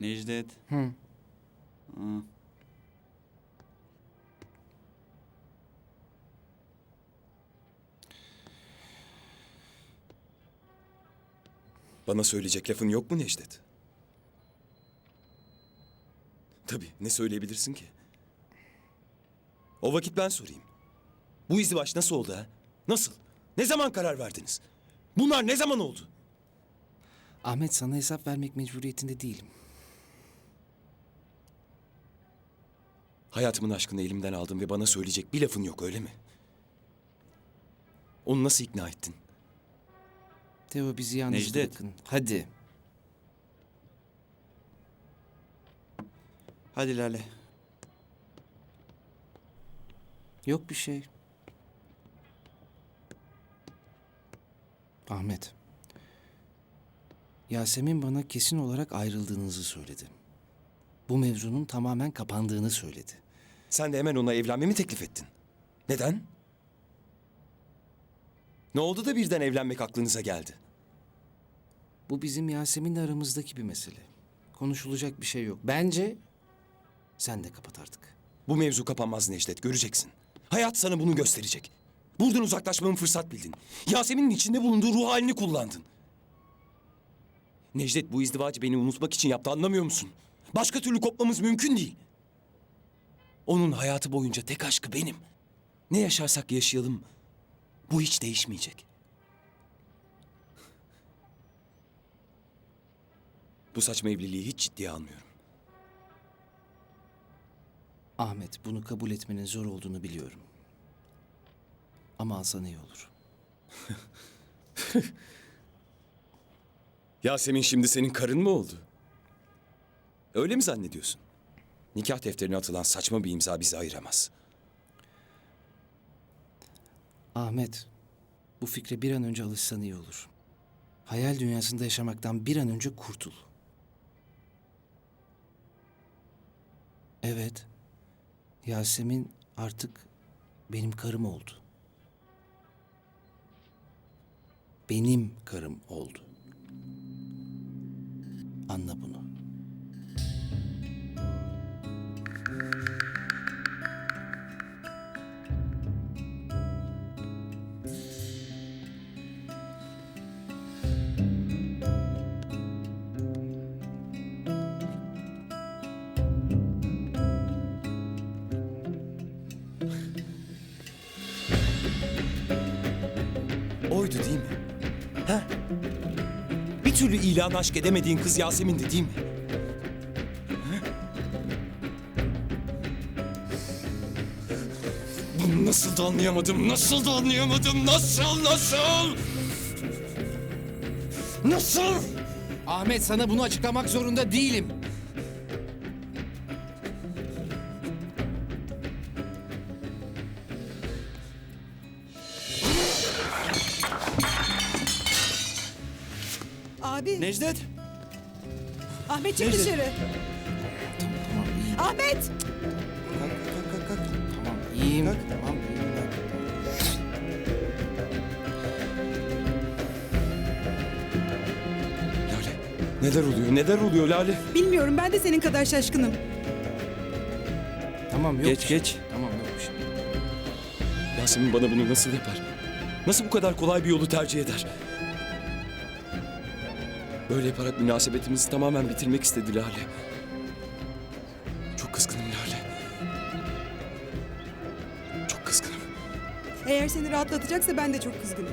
Necdet. Hı. Hı. Bana söyleyecek lafın yok mu Necdet? Tabii, ne söyleyebilirsin ki? O vakit ben sorayım. Bu izdivaç nasıl oldu ha? Nasıl? Ne zaman karar verdiniz? Bunlar ne zaman oldu? Ahmet sana hesap vermek mecburiyetinde değilim. Hayatımın aşkını elimden aldın ve bana söyleyecek bir lafın yok öyle mi? Onu nasıl ikna ettin? Teo bizi yalnız Necdet. bırakın. Hadi. Hadi Lale. Yok bir şey. Ahmet. Yasemin bana kesin olarak ayrıldığınızı söyledi. Bu mevzunun tamamen kapandığını söyledi. Sen de hemen ona evlenmemi teklif ettin. Neden? Ne oldu da birden evlenmek aklınıza geldi? Bu bizim Yasemin'le aramızdaki bir mesele. Konuşulacak bir şey yok. Bence sen de kapat artık. Bu mevzu kapanmaz Necdet, göreceksin. Hayat sana bunu gösterecek. Buradan uzaklaşmamı fırsat bildin. Yasemin'in içinde bulunduğu ruh halini kullandın. Necdet bu izdivacı beni unutmak için yaptı anlamıyor musun? Başka türlü kopmamız mümkün değil. Onun hayatı boyunca tek aşkı benim. Ne yaşarsak yaşayalım bu hiç değişmeyecek. Bu saçma evliliği hiç ciddiye almıyorum. Ahmet bunu kabul etmenin zor olduğunu biliyorum. Ama alsan iyi olur. Yasemin şimdi senin karın mı oldu? Öyle mi zannediyorsun? Nikah defterine atılan saçma bir imza bizi ayıramaz. Ahmet, bu fikre bir an önce alışsan iyi olur. Hayal dünyasında yaşamaktan bir an önce kurtul. Evet, Yasemin artık benim karım oldu. Benim karım oldu. Anla bunu. Oydu değil mi? Ha? Bir türlü ilan aşk edemediğin kız Yasemin'di değil mi? Ha? Bunu nasıl da anlayamadım, nasıl da anlayamadım, nasıl, nasıl? Nasıl? Ahmet sana bunu açıklamak zorunda değilim. Abi, Necdet. Ahmet çık Necdet. dışarı. Tamam. Ahmet! Kalk kalk kalk kalk. Tamam iyiyim. Kalk. Tamam iyiyim. Lale, neler oluyor, neler oluyor Lale? Bilmiyorum ben de senin kadar şaşkınım. Tamam yok Geç, bir şey. geç. Tamam yok bir şey. Yasemin bana bunu nasıl yapar? Nasıl bu kadar kolay bir yolu tercih eder? Böyle yaparak münasebetimizi tamamen bitirmek istedi Lale. Çok kızgınım Lale. Çok kızgınım. Eğer seni rahatlatacaksa ben de çok kızgınım.